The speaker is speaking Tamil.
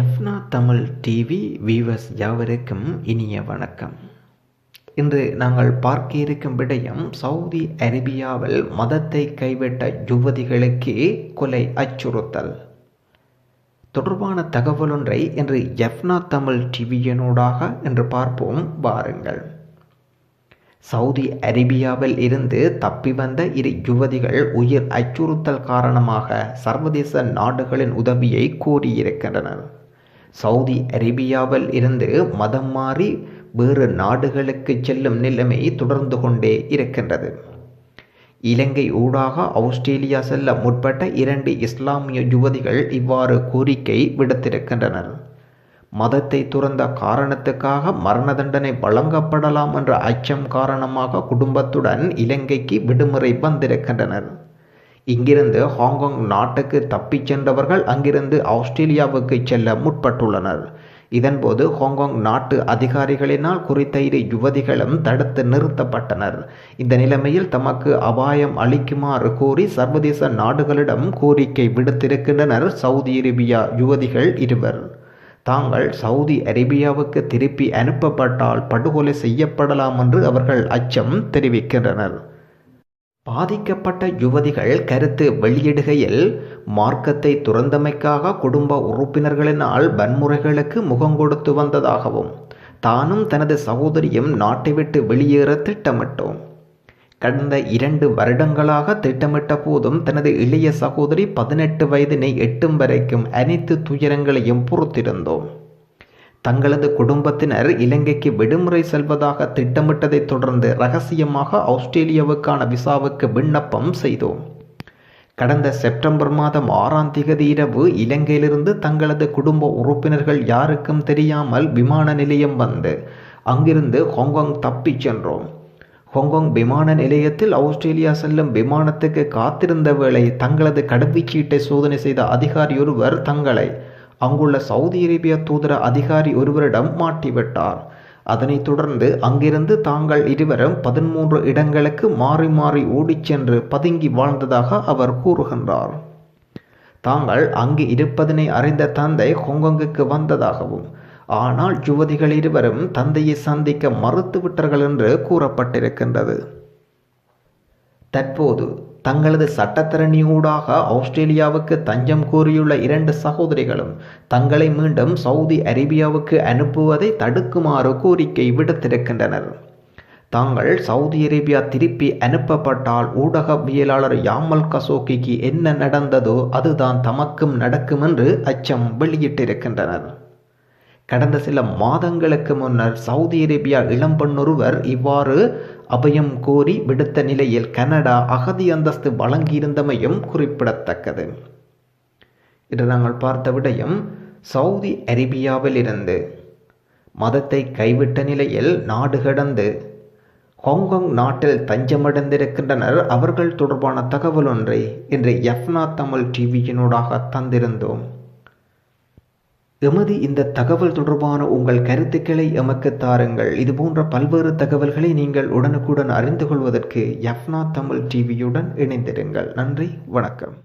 எஃப்னா தமிழ் டிவி வீவர்ஸ் யாவருக்கும் இனிய வணக்கம். இன்று நாங்கள் பார்க்க இருக்கும் விடயம் சவுதி அரேபியாவில் மதத்தை கைவிட்ட யுவதிகளுக்கு கொலை அச்சுறுத்தல். தொடர்பான தகவல் ஒன்றை இன்று எஃப்னா தமிழ் டிவியனூடாக என்று பார்ப்போம் வாருங்கள். சவுதி அரேபியாவில் இருந்து தப்பி வந்த இரு யுவதிகள் உயிர் அச்சுறுத்தல் காரணமாக சர்வதேச நாடுகளின் உதவியை கோரியிருக்கின்றனர். சவுதி அரேபியாவில் இருந்து மதம் மாறி வேறு நாடுகளுக்கு செல்லும் நிலைமை தொடர்ந்து கொண்டே இருக்கின்றது. இலங்கை ஊடாக ஆஸ்திரேலியா செல்ல முற்பட்ட இரண்டு இஸ்லாமிய யுவதிகள் இவ்வாறு கோரிக்கை விடுத்திருக்கின்றனர். மதத்தை துறந்த காரணத்துக்காக மரண தண்டனை வழங்கப்படலாம் என்ற அச்சம் காரணமாக குடும்பத்துடன் இலங்கைக்கு விடுமுறை வந்திருக்கின்றனர். இங்கிருந்து ஹாங்காங் நாட்டுக்கு தப்பிச் சென்றவர்கள் அங்கிருந்து ஆஸ்திரேலியாவுக்கு செல்ல முற்பட்டுள்ளனர். இதன்போது ஹாங்காங் நாட்டு அதிகாரிகளினால் குறித்த இரு யுவதிகளும் தடுத்து நிறுத்தப்பட்டனர். இந்த நிலைமையில் தமக்கு அபாயம் அளிக்குமாறு கூறி சர்வதேச நாடுகளிடம் கோரிக்கை விடுத்திருக்கின்றனர் சவுதி அரேபியா யுவதிகள் இருவர். தாங்கள் சவுதி அரேபியாவுக்கு திருப்பி அனுப்பப்பட்டால் படுகொலை செய்யப்படலாம் என்று அவர்கள் அச்சம் தெரிவிக்கின்றனர். பாதிக்கப்பட்ட யுவதிகள் கருத்து வெளியிடுகையில் மார்க்கத்தை துறந்தமைக்காக குடும்ப உறுப்பினர்களினால் வன்முறைகளுக்கு முகம் கொடுத்து வந்ததாகவும் தானும் தனது சகோதரியும் நாட்டை விட்டு வெளியேற திட்டமிட்டோம். கடந்த இரண்டு வருடங்களாக திட்டமிட்ட போதும் தனது இளைய சகோதரி பதினெட்டு வயதினை எட்டும் வரைக்கும் அனைத்து துயரங்களையும் பொறுத்திருந்தோம். தங்களது குடும்பத்தினர் இலங்கைக்கு விடுமுறை செல்வதாக திட்டமிட்டதை தொடர்ந்து ரகசியமாக ஆஸ்திரேலியாவுக்கான விசாவுக்கு விண்ணப்பம் செய்தோம். கடந்த செப்டம்பர் மாதம் ஆறாம் திகதி இரவு இலங்கையிலிருந்து தங்களது குடும்ப உறுப்பினர்கள் யாருக்கும் தெரியாமல் விமான நிலையம் வந்து அங்கிருந்து ஹாங்காங் தப்பிச் சென்றோம். ஹாங்காங் விமான நிலையத்தில் ஆஸ்திரேலியா செல்லும் விமானத்துக்கு காத்திருந்த வேளை தங்களது கடவுச்சீட்டை சோதனை செய்த அதிகாரி ஒருவர் தங்களை அங்குள்ள சவுதி அரேபிய தூதர அதிகாரி ஒருவரிடம் மாட்டிவிட்டார். அதனைத் தொடர்ந்து அங்கிருந்து தாங்கள் இருவரும் பதிமூன்று இடங்களுக்கு மாறி மாறி ஓடிச் சென்று பதுங்கி வாழ்ந்ததாக அவர் கூறுகின்றார். தாங்கள் அங்கு இருப்பதனை அறிந்த தந்தை ஹொங்கொங்குக்கு வந்ததாகவும் ஆனால் யுவதிகள் இருவரும் தந்தையை சந்திக்க மறுத்துவிட்டார்கள் என்று கூறப்பட்டிருக்கின்றது. தற்போது தங்களது சட்டத்தரணியூடாக ஆஸ்திரேலியாவுக்கு தஞ்சம் கோரியுள்ள இரண்டு சகோதரிகளும் தங்களை மீண்டும் சவுதி அரேபியாவுக்கு அனுப்புவதை தடுக்குமாறு கோரிக்கை விடுத்திருக்கின்றனர். தாங்கள் சவுதி அரேபியா திருப்பி அனுப்பப்பட்டால் ஊடகவியலாளர் யாமல் கசோக்கிக்கு என்ன நடந்ததோ அதுதான் தமக்கும் நடக்கும் என்று அச்சம் வெளியிட்டிருக்கின்றனர். கடந்த சில மாதங்களுக்கு முன்னர் சவுதி அரேபியா இளம்பெண்ணொருவர் இவ்வாறு அபயம் கோரி விடுத்த நிலையில் கனடா அகதி அந்தஸ்து வழங்கியிருந்தமையும் குறிப்பிடத்தக்கது. இன்று நாங்கள் பார்த்த விடயம் சவுதி அரேபியாவில் இருந்து மதத்தை கைவிட்ட நிலையில் நாடு கடந்து ஹாங்காங் நாட்டில் தஞ்சமடைந்திருக்கின்றனர். அவர்கள் தொடர்பான தகவல் ஒன்றை இன்று எஃப்னா தமிழ் டிவியினூடாக தந்திருந்தோம். எமது இந்த தகவல் தொடர்பான உங்கள் கருத்துக்களை எமக்கு தாருங்கள். இதுபோன்ற பல்வேறு தகவல்களை நீங்கள் உடனுக்குடன் அறிந்து கொள்வதற்கு எஃப்னா தமிழ் டிவியுடன் இணைந்திருங்கள். நன்றி வணக்கம்.